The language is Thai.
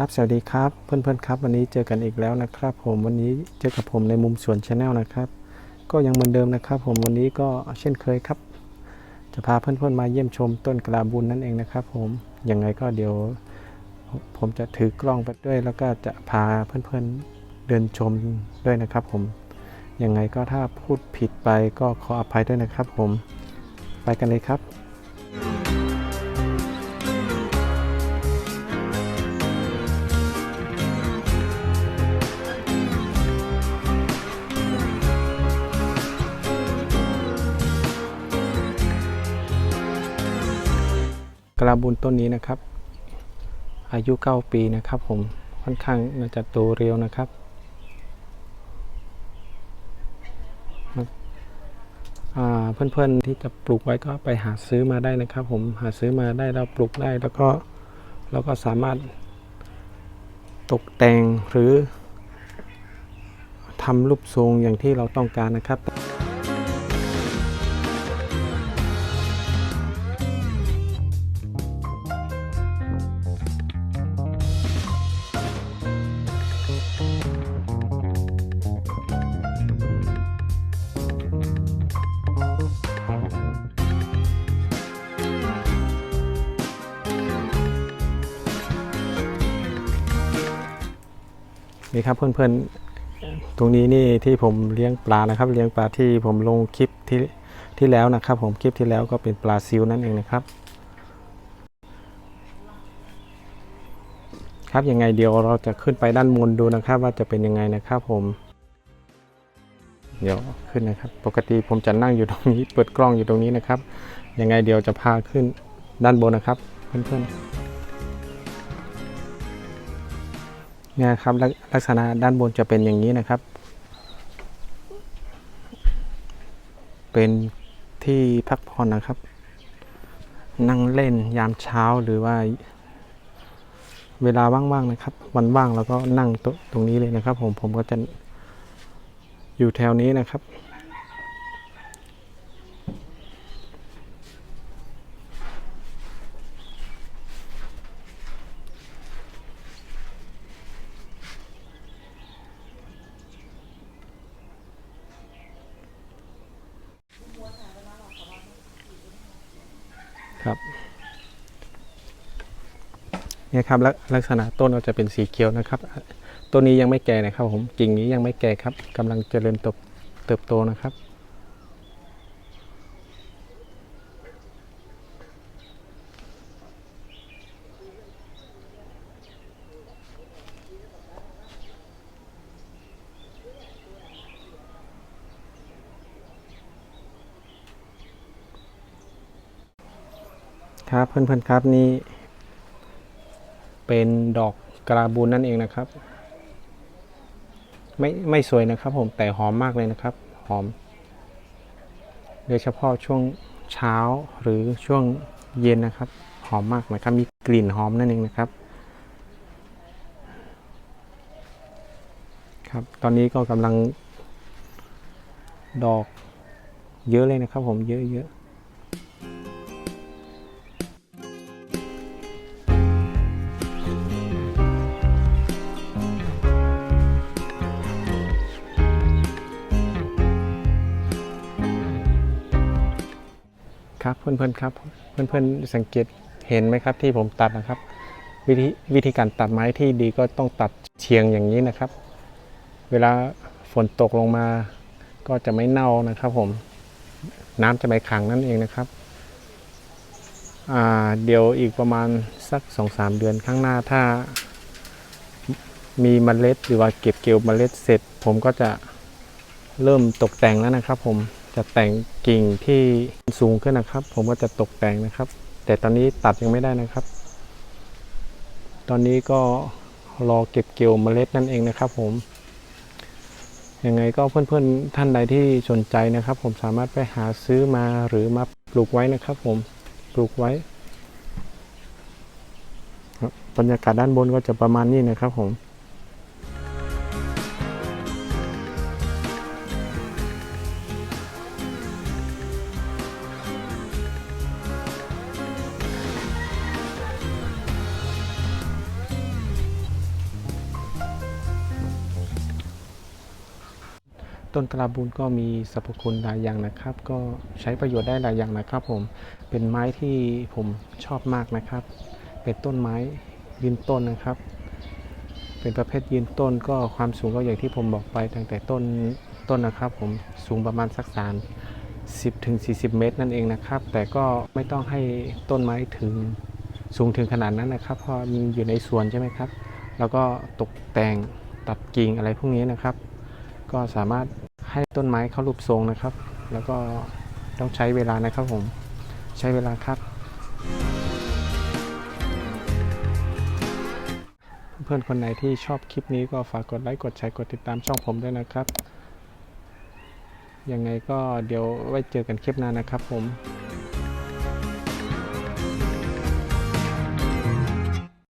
ครับสวัสดีครับเพื่อนๆครับ วันนี้เจอกันอีกแล้วนะครับ ผมวันนี้เจอกับผมในมุมสวนชาแนลนะครับ ก็ยังเหมือนเดิมนะครับ ผมวันนี้ก็เช่นเคยครับ จะพาเพื่อนๆมาเยี่ยมชมต้นกระบุญนั่นเองนะครับ ผมยังไงก็เดี๋ยว ผมจะถือกล้องไปด้วย แล้วก็จะพาเพื่อนๆเดินชมด้วยนะครับ ผมยังไงก็ถ้าพูดผิดไปก็ขออภัยด้วยนะครับ ผมไปกันเลยครับ กระบุญต้นนี้นะครับ อายุ 9 ปีนะครับผมค่อนข้างน่าจะโตเร็วนะครับเพื่อนๆที่จะปลูกไว้ก็ไปหาซื้อมาได้นะครับ ผมหาซื้อมาได้แล้วปลูกได้แล้วก็เราก็สามารถตกแต่งหรือทำรูปทรงอย่างที่เราต้องการนะครับ นี่ครับเพื่อนๆ ตรงนี้นี่ที่ผมเลี้ยงปลานะครับ เลี้ยงปลาที่ผมลงคลิปที่ที่แล้วนะครับ ผมคลิปที่แล้วก็เป็นปลาซิวนั่นเองนะครับ ครับยังไงเดี๋ยวเราจะขึ้นไปด้านบนดูนะครับ ว่าจะเป็นยังไงนะครับผม เดี๋ยวขึ้นนะครับ ปกติผมจะนั่งอยู่ตรงนี้ เปิดกล้องอยู่ตรงนี้นะครับ ยังไงเดี๋ยวจะพาขึ้นด้านบนนะครับ เพื่อนๆ นี่ยครับลักษณะด้านบนจะเป็นอย่างนี้นะครับ เป็นที่พักผ่อนนะครับ นั่งเล่นยามเช้าหรือว่า เวลาว่างๆนะครับ วันว่างแล้วก็นั่งโต๊ะตรงนี้เลยนะครับ ผมผมก็จะอยู่แถวนี้นะครับ เนี่ยครับลักลักษณะต้นก็จะเป็นสีเขียวนะครับต้นนี้ยังไม่แก่นะครับผมกิ่งนี้ยังไม่แก่ครับกำลังเจริญเติบเติบโตนะครับครับเพื่อนๆครับนี่ เป็นดอกกระบุนนั่นเองนะครับ ไม่ไม่สวยนะครับผมแต่หอมมากเลยนะครับ หอมโดยเฉพาะช่วงเช้าหรือช่วงเย็นนะครับ หอมมากนะครับ มีกลิ่นหอมนั่นเองนะครับ ครับ ตอนนี้ก็กำลังดอกเยอะเลยนะครับผมเยอะๆ ครับเพื่อนๆครับ เพื่อนๆสังเกตเห็นไหมครับที่ผมตัดนะครับ วิธีวิธีการตัดไม้ที่ดีก็ต้องตัดเฉียงอย่างนี้นะครับ เวลาฝนตกลงมา ก็จะไม่เน่านะครับ ผมน้ำจะไม่ขังนั่นเองนะครับเดี๋ยวอีกประมาณสักสองสามเดือนข้างหน้าถ้า มีเมล็ดหรือว่าเก็บเกี่ยวเมล็ดเสร็จ ผมก็จะเริ่มตกแต่งแล้วนะครับ ผม จะแต่งกิ่งที่สูงขึ้นนะครับ ผมก็จะตกแต่งนะครับ แต่ตอนนี้ตัดยังไม่ได้นะครับ ตอนนี้ก็รอเก็บเกี่ยวเมล็ดนั่นเองนะครับ ผมยังไงก็เพื่อนๆท่านใดที่สนใจนะครับ ผมสามารถไปหาซื้อมาหรือมาปลูกไว้นะครับ ผมปลูกไว้บรรยากาศด้านบนก็จะประมาณนี้นะครับผม ต้นกระบุนก็มีสรรพคุณหลายอย่างนะครับ ก็ใช้ประโยชน์ได้หลายอย่างนะครับ ผมเป็นไม้ที่ผมชอบมากนะครับ เป็นต้นไม้ยืนต้นนะครับ เป็นประเภทยืนต้นก็ความสูงก็อย่างที่ผมบอกไปตั้งแต่ต้นต้นนะครับ ผมสูงประมาณสักสามสิบถึง40เมตรนั่นเองนะครับ แต่ก็ไม่ต้องให้ต้นไม้ถึงสูงถึงขนาดนั้นนะครับ เพราะมันอยู่ในสวนใช่ไหมครับ แล้วก็ตกแต่งตัดกิ่งอะไรพวกนี้นะครับ ก็สามารถให้ต้นไม้เข้ารูปทรงนะครับ แล้วก็ต้องใช้เวลานะครับผมใช้เวลาครับ เพื่อนๆคนไหนที่ชอบคลิปนี้ก็ฝากกดไลค์กดแชร์กดติดตามช่องผมด้วยนะครับยังไงก็เดี๋ยวไว้เจอกันคลิปหน้านะครับผม